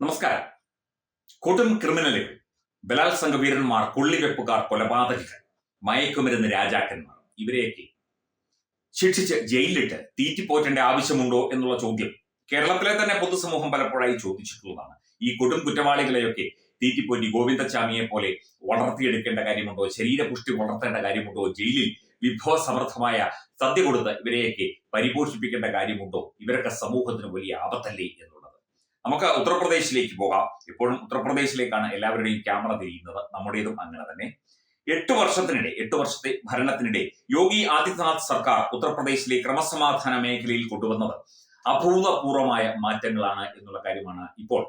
നമസ്കാരം. കൊടും ക്രിമിനലുകൾ ബലാത്സംഗ വീരന്മാർ കൊള്ളിവെപ്പുകാർ കൊലപാതകികൾ മയക്കുമരുന്ന് രാജാക്കന്മാർ ഇവരെയൊക്കെ ശിക്ഷിച്ച് ജയിലിലിട്ട് തീറ്റിപ്പോറ്റേണ്ട ആവശ്യമുണ്ടോ എന്നുള്ള ചോദ്യം കേരളത്തിലെ തന്നെ പൊതുസമൂഹം പലപ്പോഴായി ചോദിച്ചിട്ടുള്ളതാണ്. ഈ കൊടും കുറ്റവാളികളെയൊക്കെ തീറ്റിപ്പോറ്റി ഗോവിന്ദച്ചാമിയെ പോലെ വളർത്തിയെടുക്കേണ്ട കാര്യമുണ്ടോ? ശരീരപുഷ്ടി വളർത്തേണ്ട കാര്യമുണ്ടോ? ജയിലിൽ വിഭവസമർത്ഥമായ സദ്യ കൊടുത്ത് ഇവരെയൊക്കെ പരിപോഷിപ്പിക്കേണ്ട കാര്യമുണ്ടോ? ഇവരൊക്കെ സമൂഹത്തിന് വലിയ ആപത്തല്ലേ എന്നുള്ളത്. നമുക്ക് ഉത്തർപ്രദേശിലേക്ക് പോകാം. ഇപ്പോഴും ഉത്തർപ്രദേശിലേക്കാണ് എല്ലാവരുടെയും ക്യാമറ തിരിയുന്നത്. നമ്മുടേതും അങ്ങനെ തന്നെ. എട്ട് വർഷത്തിനിടെ എട്ട് വർഷത്തെ ഭരണത്തിനിടെ യോഗി ആദിത്യനാഥ് സർക്കാർ ഉത്തർപ്രദേശിലെ ക്രമസമാധാന മേഖലയിൽ കൊണ്ടുവന്നത് അഭൂതപൂർവമായ മാറ്റങ്ങളാണ് എന്നുള്ള കാര്യമാണ് ഇപ്പോൾ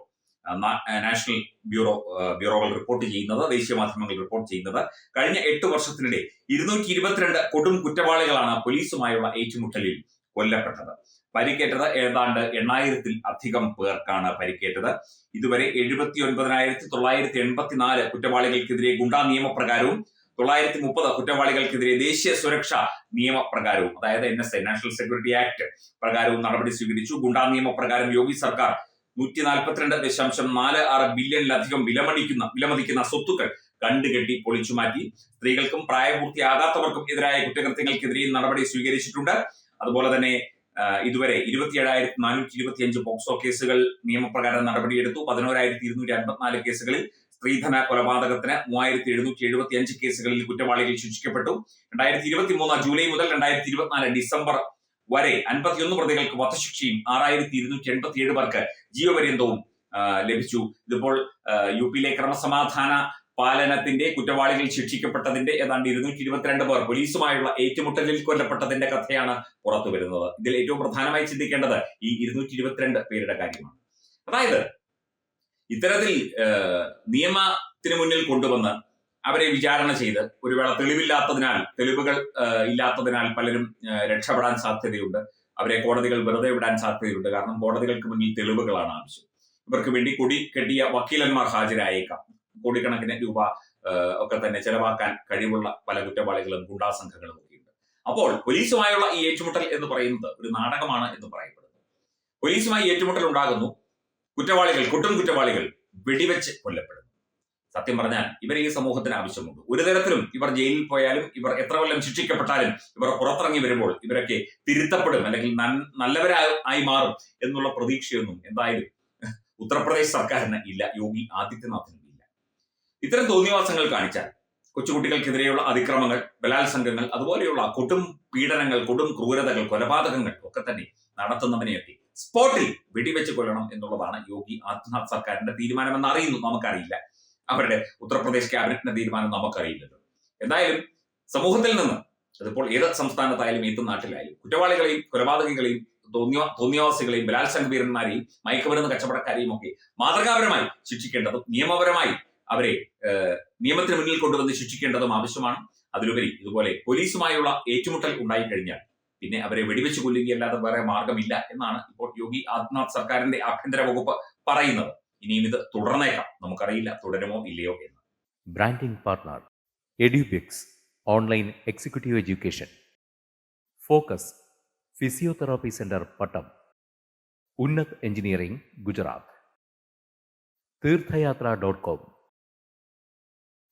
നാഷണൽ ബ്യൂറോ ബ്യൂറോകൾ റിപ്പോർട്ട് ചെയ്യുന്നത് ദേശീയ മാധ്യമങ്ങൾ റിപ്പോർട്ട് ചെയ്യുന്നത്. കഴിഞ്ഞ എട്ട് വർഷത്തിനിടെ ഇരുന്നൂറ്റി ഇരുപത്തിരണ്ട് കൊടും കുറ്റവാളികളാണ് പോലീസുമായുള്ള ഏറ്റുമുട്ടലിൽ കൊല്ലപ്പെട്ടത്. പരിക്കേറ്റത് ഏതാണ്ട് എണ്ണായിരത്തിൽ അധികം പേർക്കാണ് പരിക്കേറ്റത്. ഇതുവരെ എഴുപത്തി ഒൻപതിനായിരത്തി തൊള്ളായിരത്തി എൺപത്തിനാല് കുറ്റവാളികൾക്കെതിരെ ഗുണ്ടാ നിയമപ്രകാരവും തൊള്ളായിരത്തി മുപ്പത് കുറ്റവാളികൾക്കെതിരെ ദേശീയ സുരക്ഷാ നിയമപ്രകാരവും അതായത് N S A national security act പ്രകാരവും നടപടി സ്വീകരിച്ചു. ഗുണ്ടാ നിയമപ്രകാരം യോഗി സർക്കാർ നൂറ്റി നാൽപ്പത്തിരണ്ട് ദശാംശം നാല് ആറ് ബില്യണിലധികം വിലമടിക്കുന്ന വിലമതിക്കുന്ന സ്വത്തുക്കൾ കണ്ടുകെട്ടി പൊളിച്ചുമാറ്റി. സ്ത്രീകൾക്കും പ്രായപൂർത്തിയാകാത്തവർക്കും എതിരായ കുറ്റകൃത്യങ്ങൾക്കെതിരെയും നടപടി സ്വീകരിച്ചിട്ടുണ്ട്. അതുപോലെ തന്നെ ഇതുവരെ ഇതുവരെ ഇരുപത്തിയേഴായിരത്തി നാനൂറ്റി ഇരുപത്തി അഞ്ച് പോക്സോ കേസുകൾ നിയമപ്രകാരം നടപടിയെടുത്തു. പതിനോരായിരത്തി ഇരുന്നൂറ്റി അൻപത്തിനാല് കേസുകളിൽ സ്ത്രീധന കൊലപാതകത്തിന് മൂവായിരത്തി എഴുന്നൂറ്റി എഴുപത്തി അഞ്ച് കേസുകളിൽ കുറ്റവാളികൾ ശിക്ഷിക്കപ്പെട്ടു. രണ്ടായിരത്തി ഇരുപത്തി മൂന്ന് ജൂലൈ മുതൽ രണ്ടായിരത്തി ഇരുപത്തിനാല് ഡിസംബർ വരെ അൻപത്തിയൊന്ന് പ്രതികൾക്ക് വധശിക്ഷയും ആറായിരത്തി ഇരുന്നൂറ്റി എൺപത്തി ഏഴ് പേർക്ക് ജീവപര്യന്തവും ലഭിച്ചു. ഇതിപ്പോൾ യു പിയിലെ ക്രമസമാധാന പാലനത്തിന്റെ കുറ്റവാളികൾ ശിക്ഷിക്കപ്പെട്ടതിന്റെ ഏതാണ്ട് ഇരുന്നൂറ്റി ഇരുപത്തിരണ്ട് പേർ പോലീസുമായുള്ള ഏറ്റുമുട്ടലിൽ കൊല്ലപ്പെട്ടതിന്റെ കഥയാണ് പുറത്തു വരുന്നത്. ഇതിൽ ഏറ്റവും പ്രധാനമായി ചിന്തിക്കേണ്ടത് ഈ ഇരുന്നൂറ്റി ഇരുപത്തിരണ്ട് പേരുടെ കാര്യമാണ്. അതായത് ഇത്തരത്തിൽ നിയമത്തിന് മുന്നിൽ കൊണ്ടുവന്ന് അവരെ വിചാരണ ചെയ്ത് ഒരു വേള തെളിവില്ലാത്തതിനാൽ തെളിവുകൾ ഇല്ലാത്തതിനാൽ പലരും രക്ഷപ്പെടാൻ സാധ്യതയുണ്ട്. അവരെ കോടതികൾ വെറുതെ വിടാൻ സാധ്യതയുണ്ട്. കാരണം കോടതികൾക്ക് മുന്നിൽ തെളിവുകളാണ് ആവശ്യം. ഇവർക്ക് വേണ്ടി കൊടി കെട്ടിയ വക്കീലന്മാർ ഹാജരായേക്കാം. കോടിക്കണക്കിന് രൂപ ഒക്കെ തന്നെ ചെലവാക്കാൻ കഴിവുള്ള പല കുറ്റവാളികളും ഗുണ്ടാ സംഘങ്ങളും ഒക്കെയുണ്ട്. അപ്പോൾ പോലീസുമായുള്ള ഈ ഏറ്റുമുട്ടൽ എന്ന് പറയുന്നത് ഒരു നാടകമാണ് എന്ന് പറയപ്പെടുന്നു. പോലീസുമായി ഏറ്റുമുട്ടൽ ഉണ്ടാകുന്നു. കുറ്റവാളികൾ കുട്ടും കുറ്റവാളികൾ വെടിവെച്ച് കൊല്ലപ്പെടുന്നു. സത്യം പറഞ്ഞാൽ ഇവരെ ഈ സമൂഹത്തിന് ആവശ്യമുണ്ട്. ഒരു തരത്തിലും ഇവർ ജയിലിൽ പോയാലും ഇവർ എത്ര കൊല്ലം ശിക്ഷിക്കപ്പെട്ടാലും ഇവർ പുറത്തിറങ്ങി വരുമ്പോൾ ഇവരൊക്കെ തിരുത്തപ്പെടും അല്ലെങ്കിൽ നല്ലവരായി മാറും എന്നുള്ള പ്രതീക്ഷയൊന്നും എന്തായാലും ഉത്തർപ്രദേശ് സർക്കാരിന് ഇല്ല. യോഗി ആദിത്യനാഥിനും ഇത്തരം തോന്നിവാസങ്ങൾ കാണിച്ചാൽ കൊച്ചുകുട്ടികൾക്കെതിരെയുള്ള അതിക്രമങ്ങൾ ബലാത്സംഗങ്ങൾ അതുപോലെയുള്ള കൊടും പീഡനങ്ങൾ കൊടും ക്രൂരതകൾ കൊലപാതകങ്ങൾ ഒക്കെ തന്നെ നടത്തുന്നവനെയൊക്കെ സ്പോട്ടിൽ വെടിവെച്ച് കൊല്ലണം എന്നുള്ളതാണ് യോഗി ആദിത്യനാഥ് സർക്കാരിന്റെ തീരുമാനമെന്ന് അറിയുന്നു. നമുക്കറിയില്ല. അവരുടെ ഉത്തർപ്രദേശ് ക്യാബിനറ്റിന്റെ തീരുമാനം നമുക്കറിയില്ലല്ലോ. എന്തായാലും സമൂഹത്തിൽ നിന്ന് അതിപ്പോൾ ഏത് സംസ്ഥാനത്തായാലും ഏത് നാട്ടിലായാലും കുറ്റവാളികളെയും കൊലപാതകങ്ങളെയും തോന്നിയ തോന്നിയവാസികളെയും ബലാത്സംഗ വീരന്മാരെയും മയക്കുമരുന്ന് കച്ചവടക്കാരെയും ഒക്കെ മാതൃകാപരമായി ശിക്ഷിക്കേണ്ടതും നിയമപരമായി അവരെ നിയമത്തിന് മുന്നിൽ കൊണ്ടുവന്ന് ശിക്ഷിക്കേണ്ടതും ആവശ്യമാണ്. അതിലുപരി ഇതുപോലെ പോലീസുമായുള്ള ഏറ്റുമുട്ടൽ ഉണ്ടായിക്കഴിഞ്ഞാൽ പിന്നെ അവരെ വെടിവെച്ച് കൊല്ലുകയല്ലാതെ വേറെ മാർഗമില്ല എന്നാണ് ഇപ്പോൾ യോഗി ആദിത്യനാഥ് സർക്കാരിന്റെ ആഭ്യന്തര വകുപ്പ് പറയുന്നത്. ഇനിയും ഇത് തുടർന്നേക്കാം. നമുക്കറിയില്ല തുടരുമോ ഇല്ലയോ എന്ന്. Branding partner Edubix online executive education focus physiotherapy centre Pattom Unnath engineering Gujarat Theerthayatra dot com